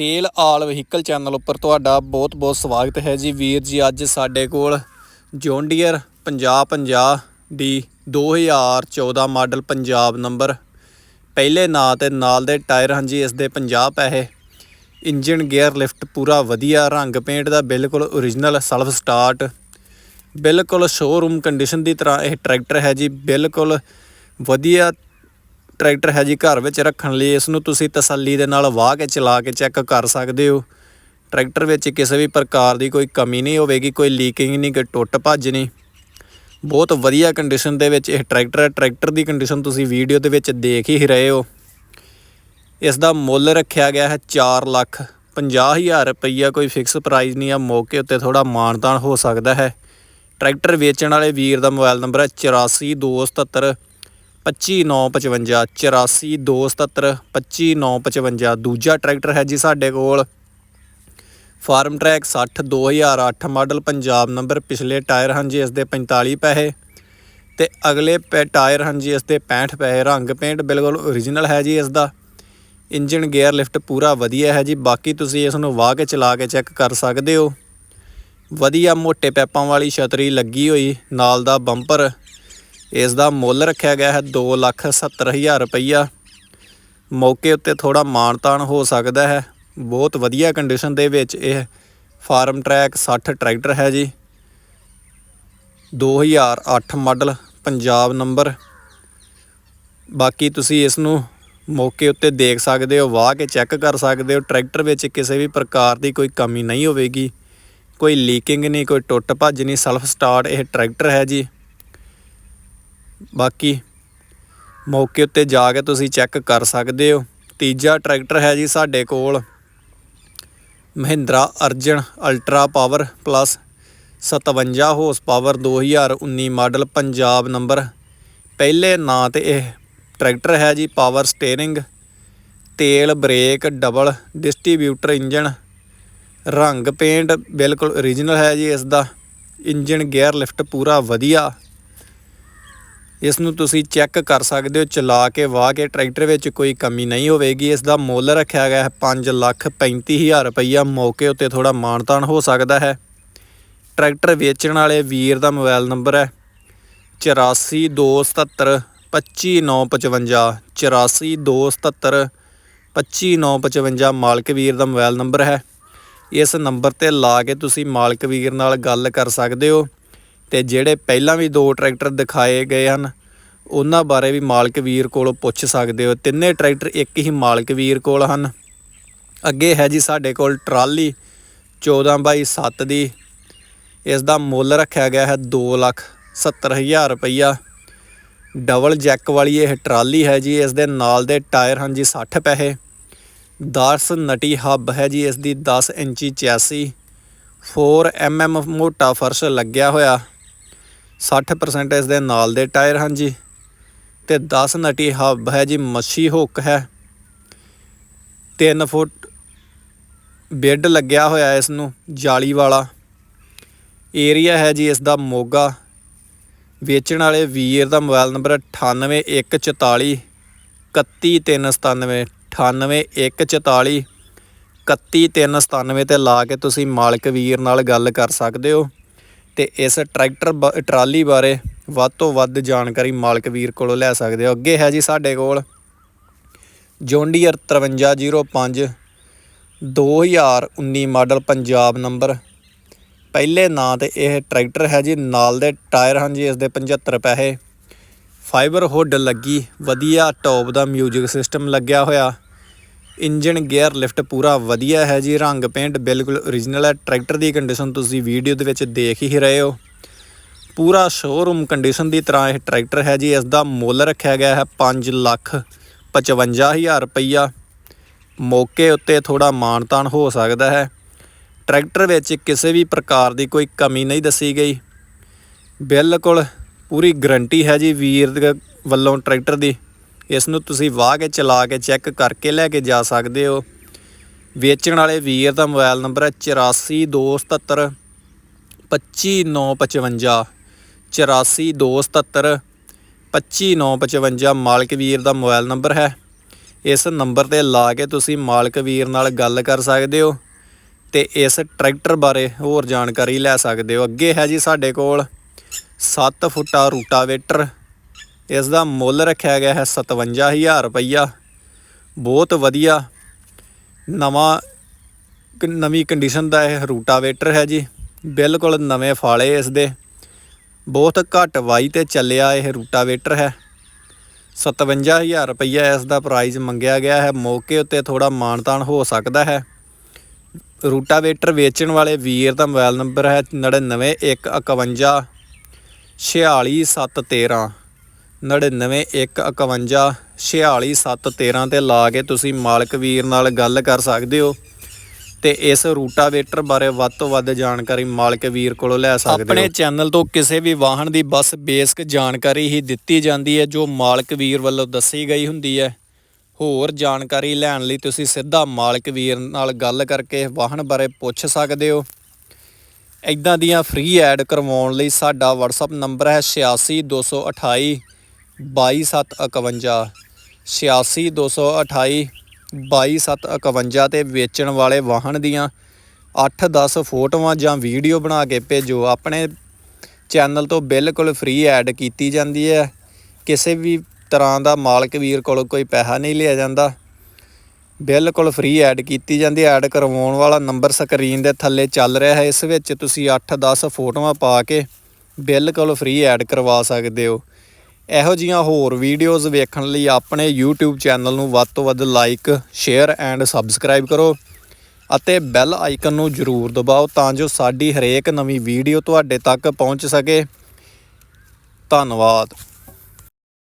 Sale ਆਲ vehicle channel ਉੱਪਰ ਤੁਹਾਡਾ ਬਹੁਤ-ਬਹੁਤ ਸਵਾਗਤ ਹੈ ਜੀ। ਵੀਰ ਜੀ, ਅੱਜ ਸਾਡੇ ਕੋਲ ਜੌਂਡੀਅਰ 5050 ਦੀ 2014 ਮਾਡਲ ਪੰਜਾਬ ਨੰਬਰ ਪਹਿਲੇ ਨਾਂ ਤੇ ਨਾਲ ਦੇ ਟਾਇਰ ਹਨ ਜੀ, ਇਸ ਦੇ 50 ਪੈਸੇ। ਇੰਜਨ ਗੇਅਰ, ਲਿਫਟ ਪੂਰਾ ਵਧੀਆ, ਰੰਗ ਪੇਂਟ ਦਾ ਬਿਲਕੁਲ ਓਰੀਜਨਲ ਸਲਫ ਸਟਾਰਟ ਬਿਲਕੁਲ ਸ਼ੋਰੂਮ ਕੰਡੀਸ਼ਨ ਦੀ ਤਰ੍ਹਾਂ ਇਹ ਟਰੈਕਟਰ ਹੈ ਜੀ, ਬਿਲਕੁਲ ਵਧੀਆ ਟਰੈਕਟਰ ਹੈ ਜੀ ਘਰ ਵਿੱਚ ਰੱਖਣ ਲਈ, ਇਸ ਨੂੰ ਤੁਸੀਂ ਤਸੱਲੀ ਦੇ ਨਾਲ ਵਾਹ ਕੇ ਚਲਾ ਕੇ ਚੈੱਕ ਕਰ ਸਕਦੇ ਹੋ। ਟਰੈਕਟਰ ਵਿੱਚ ਕਿਸੇ ਵੀ ਪ੍ਰਕਾਰ ਦੀ ਕੋਈ ਕਮੀ ਨਹੀਂ ਹੋਵੇਗੀ, ਕੋਈ ਲੀਕਿੰਗ ਨਹੀਂ, ਕੋਈ ਟੁੱਟ ਭੱਜ ਨਹੀਂ। ਬਹੁਤ ਵਧੀਆ ਕੰਡੀਸ਼ਨ ਦੇ ਵਿੱਚ ਇਹ ਟਰੈਕਟਰ ਹੈ। ਟਰੈਕਟਰ ਦੀ ਕੰਡੀਸ਼ਨ ਤੁਸੀਂ ਵੀਡੀਓ ਦੇ ਵਿੱਚ ਦੇਖ ਹੀ ਰਹੇ ਹੋ। ਇਸ ਦਾ ਮੁੱਲ ਰੱਖਿਆ ਗਿਆ ਹੈ 4 ਲੱਖ 50000 ਰੁਪਈਆ। ਕੋਈ ਫਿਕਸ ਪ੍ਰਾਈਸ ਨਹੀਂ ਆ, ਮੌਕੇ ਉੱਤੇ ਥੋੜਾ ਮਾਨਤਾਨ ਹੋ ਸਕਦਾ ਹੈ। ਟਰੈਕਟਰ ਵੇਚਣ ਵਾਲੇ ਵੀਰ ਦਾ ਮੋਬਾਈਲ ਨੰਬਰ ਹੈ 8427 25955 8427 25955 ਦੂਜਾ ਟਰੈਕਟਰ ਹੈ ਜੀ ਸਾਡੇ ਕੋਲ। Farmtrac 60 2008 model Punjab number ਪਿਛਲੇ ਟਾਇਰ ਹਨ ਜੀ, ਇਸ ਦੇ 45 ਪੈਸੇ। ਤੇ ਅਗਲੇ ਪੈ, ਟਾਇਰ ਹਨ ਜੀ, ਇਸ ਦੇ 65 ਪੈਸੇ। ਰੰਗ ਪੇਂਟ ਬਿਲਕੁਲ ਓਰੀਜਨਲ ਹੈ ਜੀ, ਇਸ ਦਾ। ਇੰਜਨ ਗੇਅਰ ਲਿਫਟ ਪੂਰਾ ਵਧੀਆ ਹੈ ਜੀ, ਬਾਕੀ ਤੁਸੀਂ ਇਸ ਨੂੰ ਵਾਹ ਕੇ ਚਲਾ ਕੇ ਚੈੱਕ ਕਰ ਸਕਦੇ ਹੋ। ਵਧੀਆ ਮੋٹے ਪੈਪਾਂ ਵਾਲੀ ਛਤਰੀ ਲੱਗੀ ਹੋਈ, ਨਾਲ ਦਾ ਬੰਪਰ। ਇਸ ਦਾ ਮੁੱਲ ਰੱਖਿਆ ਗਿਆ ਹੈ 270000 ਰੁਪਈਆ। ਮੌਕੇ ਉੱਤੇ ਥੋੜਾ ਮਾਨਤਾਨ ਹੋ ਸਕਦਾ ਹੈ। ਬਹੁਤ ਵਧੀਆ ਕੰਡੀਸ਼ਨ ਦੇ ਵਿੱਚ ਇਹ ਫਾਰਮ ਟਰੈਕ 60 ਟਰੈਕਟਰ ਹੈ ਜੀ। 2008 ਮਾਡਲ ਪੰਜਾਬ ਨੰਬਰ। ਬਾਕੀ ਤੁਸੀਂ ਇਸ ਨੂੰ ਮੌਕੇ ਉੱਤੇ ਦੇਖ ਸਕਦੇ ਹੋ, ਵਾਹ ਕੇ ਚੈੱਕ ਕਰ ਸਕਦੇ ਹੋ। ਟਰੈਕਟਰ ਵਿੱਚ ਕਿਸੇ ਵੀ ਪ੍ਰਕਾਰ ਦੀ ਕੋਈ ਕਮੀ ਨਹੀਂ ਹੋਵੇਗੀ। ਕੋਈ ਲੀਕਿੰਗ ਨਹੀਂ, ਕੋਈ ਟੁੱਟ ਭੱਜ ਨਹੀਂ ਸੈਲਫ ਸਟਾਰਟ ਇਹ ਟਰੈਕਟਰ ਹੈ ਜੀ। ਬਾਕੀ ਮੌਕੇ ਉੱਤੇ ਜਾ ਕੇ ਤੁਸੀਂ ਚੈੱਕ ਕਰ ਸਕਦੇ ਹੋ। ਤੀਜਾ ਟਰੈਕਟਰ ਹੈ ਜੀ ਸਾਡੇ ਕੋਲ Mahindra Arjun ultra power plus 57 horse power 2019 model Punjab number. ਪਹਿਲੇ ਨਾਂ ਤੇ ਇਹ ਟਰੈਕਟਰ ਹੈ ਜੀ ਪਾਵਰ ਸਟੀਅਰਿੰਗ, ਤੇਲ, ਬ੍ਰੇਕ, ਡਬਲ ਡਿਸਟ੍ਰੀਬਿਊਟਰ ਇੰਜਨ ਰੰਗ, ਪੇਂਟ ਬਿਲਕੁਲ ਓਰੀਜਨਲ ਹੈ ਜੀ। ਇਸ ਦਾ ਇੰਜਨ ਗੇਅਰ ਲਿਫਟ ਪੂਰਾ ਵਧੀਆ ਇਸ ਨੂੰ ਤੁਸੀਂ ਚੈੱਕ ਕਰ ਸਕਦੇ ਹੋ, ਚਲਾ ਕੇ ਵਾਹ ਕੇ ਟਰੈਕਟਰ ਵਿੱਚ ਕੋਈ ਕਮੀ ਨਹੀਂ ਹੋਵੇਗੀ। ਇਸ ਦਾ ਮੁੱਲ ਰੱਖਿਆ ਗਿਆ ਹੈ 5 ਲੱਖ 35000 ਰੁਪਈਆ। ਮੌਕੇ ਉੱਤੇ ਥੋੜਾ ਮਾਨਤਾਨ ਹੋ ਸਕਦਾ ਹੈ। ਟਰੈਕਟਰ ਵੇਚਣ ਵਾਲੇ ਵੀਰ ਦਾ ਮੋਬਾਈਲ ਨੰਬਰ ਹੈ 8427 25955 8427 25955 ਮਾਲਕ ਵੀਰ ਦਾ ਮੋਬਾਈਲ ਨੰਬਰ ਹੈ। ਇਸ ਨੰਬਰ ਤੇ ਲਾ ਕੇ ਤੁਸੀਂ ਮਾਲਕ ਵੀਰ ਨਾਲ ਗੱਲ ਕਰ ਸਕਦੇ ਹੋ। ਤੇ ਜਿਹੜੇ ਪਹਿਲਾਂ ਵੀ ਦੋ ਟਰੈਕਟਰ ਦਿਖਾਏ ਗਏ ਹਨ, ਉਹਨਾਂ ਬਾਰੇ ਵੀ ਮਾਲਕ ਵੀਰ ਕੋਲੋਂ ਪੁੱਛ ਸਕਦੇ ਹੋ। ਤਿੰਨੇ ਟਰੈਕਟਰ ਇੱਕ ਹੀ ਮਾਲਕ ਵੀਰ ਕੋਲ ਹਨ। ਅੱਗੇ ਹੈ ਜੀ ਸਾਡੇ ਕੋਲ ਟਰਾਲੀ 14 ਬਾਈ 7 ਦੀ। ਇਸ ਦਾ ਮੁੱਲ ਰੱਖਿਆ ਗਿਆ ਹੈ 2 ਲੱਖ 70000 ਰੁਪਈਆ। ਡਬਲ ਜੈਕ ਵਾਲੀ ਇਹ ਟਰਾਲੀ ਹੈ ਜੀ ਇਸ ਦੇ ਨਾਲ ਦੇ ਟਾਇਰ ਹਨ ਜੀ 60 ਪੈਸੇ। 10 ਨਟੀ ਹੱਬ ਹੈ ਜੀ ਇਸ ਦੀ 10 ਇੰਚੀ ਚੈਸੀ। 4 mm ਮੋਟਾ ਫਰਸ਼ ਲੱਗਿਆ ਹੋਇਆ। 60% ਇਸ ਦੇ ਨਾਲ ਦੇ ਟਾਇਰ ਹਨ ਜੀ। ਤੇ 10 ਨਟੀ ਹੱਬ ਹੈ ਜੀ, ਮੱਛੀ ਹੁੱਕ ਹੈ। 3 ਫੁੱਟ ਬੈੱਡ ਲੱਗਿਆ ਹੋਇਆ ਇਸ ਨੂੰ ਜਾਲੀ ਵਾਲਾ। ਏਰੀਆ ਹੈ ਜੀ ਇਸ ਦਾ ਮੋਗਾ। ਵੇਚਣ ਵਾਲੇ ਵੀਰ ਦਾ ਮੋਬਾਈਲ ਨੰਬਰ 98144 31397 98144 31397 ਤੇ ਲਾ ਕੇ ਤੁਸੀਂ ਮਾਲਕ ਵੀਰ ਨਾਲ ਗੱਲ ਕਰ ਸਕਦੇ ਹੋ। ਤੇ ਇਸ ਟਰੈਕਟਰ ਬ- ਟਰਾਲੀ ਬਾਰੇ ਵੱਧ ਤੋਂ ਵੱਧ ਜਾਣਕਾਰੀ ਮਾਲਕ ਵੀਰ ਕੋਲੋਂ ਲੈ ਸਕਦੇ ਹੋ। ਅੱਗੇ ਹੈ ਜੀ ਸਾਡੇ ਕੋਲ ਜੌਂਡੀਅਰ 5305 2019 ਮਾਡਲ ਪੰਜਾਬ ਨੰਬਰ। ਪਹਿਲੇ ਨਾਂ ਤੇ ਇਹ ਟਰੈਕਟਰ ਹੈ ਜੀ, ਨਾਲ ਦੇ ਟਾਇਰ ਹਨ ਜੀ, ਇਸ ਦੇ 75 ਪੈਸੇ। ਫਾਈਬਰ ਹੁੱਡ ਲੱਗੀ, ਵਧੀਆ ਟੌਪ ਦਾ 뮤직 ਸਿਸਟਮ ਲੱਗਿਆ ਹੋਇਆ। ਇੰਜਨ ਗੇਅਰ ਲਿਫਟ ਪੂਰਾ ਵਧੀਆ ਹੈ ਜੀ, ਰੰਗ ਪੇਂਟ ਬਿਲਕੁਲ ਓਰੀਜਨਲ ਹੈ। ਟਰੈਕਟਰ ਦੀ ਕੰਡੀਸ਼ਨ ਤੁਸੀਂ ਵੀਡੀਓ ਦੇ ਵਿੱਚ ਦੇਖ ਹੀ ਰਹੇ ਹੋ। ਪੂਰਾ ਸ਼ੋਰੂਮ ਕੰਡੀਸ਼ਨ ਦੀ ਤਰ੍ਹਾਂ ਇਹ ਟਰੈਕਟਰ ਹੈ ਜੀ ਇਸ ਦਾ ਮੁੱਲ ਰੱਖਿਆ ਗਿਆ ਹੈ 5 ਲੱਖ 55000 ਰੁਪਈਆ। ਮੌਕੇ ਉੱਤੇ ਥੋੜਾ ਮਾਨਤਾਨ ਹੋ ਸਕਦਾ ਹੈ। ਟਰੈਕਟਰ ਵਿੱਚ ਕਿਸੇ ਵੀ ਪ੍ਰਕਾਰ ਦੀ ਕੋਈ ਕਮੀ ਨਹੀਂ ਦੱਸੀ ਗਈ। ਬਿਲਕੁਲ ਪੂਰੀ ਗਰੰਟੀ ਹੈ ਜੀ, ਵੀਰ ਵੱਲੋਂ ਟਰੈਕਟਰ ਦੀ। ਇਸ ਨੂੰ ਤੁਸੀਂ ਵਾਹ ਕੇ ਚਲਾ ਕੇ ਚੈੱਕ ਕਰਕੇ ਲੈ ਕੇ ਜਾ ਸਕਦੇ ਹੋ। ਵੇਚਣ ਵਾਲੇ ਵੀਰ ਦਾ ਮੋਬਾਈਲ ਨੰਬਰ ਹੈ 8427 25955 8427 25955 ਮਾਲਕ ਵੀਰ ਦਾ ਮੋਬਾਈਲ ਨੰਬਰ ਹੈ। ਇਸ ਨੰਬਰ ਤੇ ਲਾ ਕੇ ਤੁਸੀਂ ਮਾਲਕ ਵੀਰ ਨਾਲ ਗੱਲ ਕਰ ਸਕਦੇ ਹੋ ਤੇ ਇਸ ਟਰੈਕਟਰ ਬਾਰੇ ਹੋਰ ਜਾਣਕਾਰੀ ਲੈ ਸਕਦੇ ਹੋ। ਅੱਗੇ ਹੈ ਜੀ ਸਾਡੇ ਕੋਲ 7 ਫੁੱਟਾ ਰੂਟਾਵੇਟਰ। ਇਸ ਦਾ ਮੁੱਲ ਰੱਖਿਆ ਗਿਆ ਹੈ 57000 ਰੁਪਈਆ। ਬਹੁਤ ਵਧੀਆ ਨਵਾਂ ਨਵੀਂ ਕੰਡੀਸ਼ਨ ਦਾ ਇਹ ਰੂਟਾਵੇਟਰ ਹੈ ਜੀ। ਬਿਲਕੁਲ ਨਵੇਂ ਫਾਲੇ ਇਸ ਦੇ ਬਹੁਤ ਘੱਟ ਵਾਈ ਤੇ ਚੱਲਿਆ ਇਹ ਰੂਟਾਵੇਟਰ ਹੈ। 57000 ਰੁਪਈਆ ਇਸ ਦਾ ਪ੍ਰਾਈਜ਼ ਮੰਗਿਆ ਗਿਆ ਹੈ। ਮੌਕੇ ਉੱਤੇ ਥੋੜਾ ਮਾਨਤਾਨ ਹੋ ਸਕਦਾ ਹੈ। ਰੂਟਾਵੇਟਰ ਵੇਚਣ ਵਾਲੇ ਵੀਰ ਦਾ ਮੋਬਾਈਲ ਨੰਬਰ ਹੈ 99151 46713 99151 46713 ਤੇ ਲਾ ਕੇ ਤੁਸੀਂ ਮਾਲਕ ਵੀਰ ਨਾਲ ਗੱਲ ਕਰ ਸਕਦੇ ਹੋ ਤੇ ਇਸ ਰੂਟਾਵੇਟਰ ਬਾਰੇ ਵੱਧ ਤੋਂ ਵੱਧ ਜਾਣਕਾਰੀ ਮਾਲਕ ਵੀਰ ਕੋਲੋਂ ਲੈ ਸਕਦੇ ਹੋ। ਆਪਣੇ ਚੈਨਲ ਤੋਂ ਕਿਸੇ ਵੀ ਵਾਹਨ ਦੀ ਬਸ ਬੇਸਿਕ ਜਾਣਕਾਰੀ ਹੀ ਦਿੱਤੀ ਜਾਂਦੀ ਹੈ, ਜੋ ਮਾਲਕ ਵੀਰ ਵੱਲੋਂ ਦੱਸੀ ਗਈ ਹੁੰਦੀ ਹੈ। ਹੋਰ ਜਾਣਕਾਰੀ ਲੈਣ ਲਈ ਤੁਸੀਂ ਸਿੱਧਾ ਮਾਲਕ ਵੀਰ ਨਾਲ ਗੱਲ ਕਰਕੇ ਵਾਹਨ ਬਾਰੇ ਪੁੱਛ ਸਕਦੇ ਹੋ। ਇਦਾਂ ਦੀਆਂ ਫ੍ਰੀ ਐਡ ਕਰਵਾਉਣ ਲਈ ਸਾਡਾ WhatsApp ਨੰਬਰ ਹੈ 86228 22751 86228 22751 ਤੇ ਵੇਚਣ ਵਾਲੇ ਵਾਹਨ ਦੀਆਂ 8-10 ਫੋਟੋਆਂ ਜਾਂ ਵੀਡੀਓ ਬਣਾ ਕੇ ਭੇਜੋ। ਆਪਣੇ ਚੈਨਲ ਤੋਂ ਬਿਲਕੁਲ ਫ੍ਰੀ ਐਡ ਕੀਤੀ ਜਾਂਦੀ ਹੈ। ਕਿਸੇ ਵੀ ਤਰ੍ਹਾਂ ਦਾ ਮਾਲਕ ਵੀਰ ਕੋਲੋਂ ਕੋਈ ਪੈਸਾ ਨਹੀਂ ਲਿਆ ਜਾਂਦਾ। ਬਿਲਕੁਲ ਫ੍ਰੀ ਐਡ ਕੀਤੀ ਜਾਂਦੀ ਐਡ ਕਰਵਾਉਣ ਵਾਲਾ ਨੰਬਰ ਸਕਰੀਨ ਦੇ ਥੱਲੇ ਚੱਲ ਰਿਹਾ ਹੈ। ਇਸ ਵਿੱਚ ਤੁਸੀਂ 8-10 ਫੋਟੋਆਂ ਪਾ ਕੇ ਬਿਲਕੁਲ ਫ੍ਰੀ ਐਡ ਕਰਵਾ ਸਕਦੇ ਹੋ। ਇਹੋ ਜੀਆਂ ਹੋਰ ਵੀਡੀਓਜ਼ ਵੇਖਣ ਲਈ ਆਪਣੇ YouTube ਚੈਨਲ ਨੂੰ ਵੱਧ ਤੋਂ ਵੱਧ ਲਾਈਕ ਸ਼ੇਅਰ ਐਂਡ ਸਬਸਕ੍ਰਾਈਬ ਕਰੋ ਅਤੇ ਬੈਲ ਆਈਕਨ ਨੂੰ ਜ਼ਰੂਰ ਦਬਾਓ ਤਾਂ ਜੋ ਸਾਡੀ ਹਰੇਕ ਨਵੀਂ ਵੀਡੀਓ ਤੁਹਾਡੇ ਤੱਕ ਪਹੁੰਚ ਸਕੇ। ਧੰਨਵਾਦ।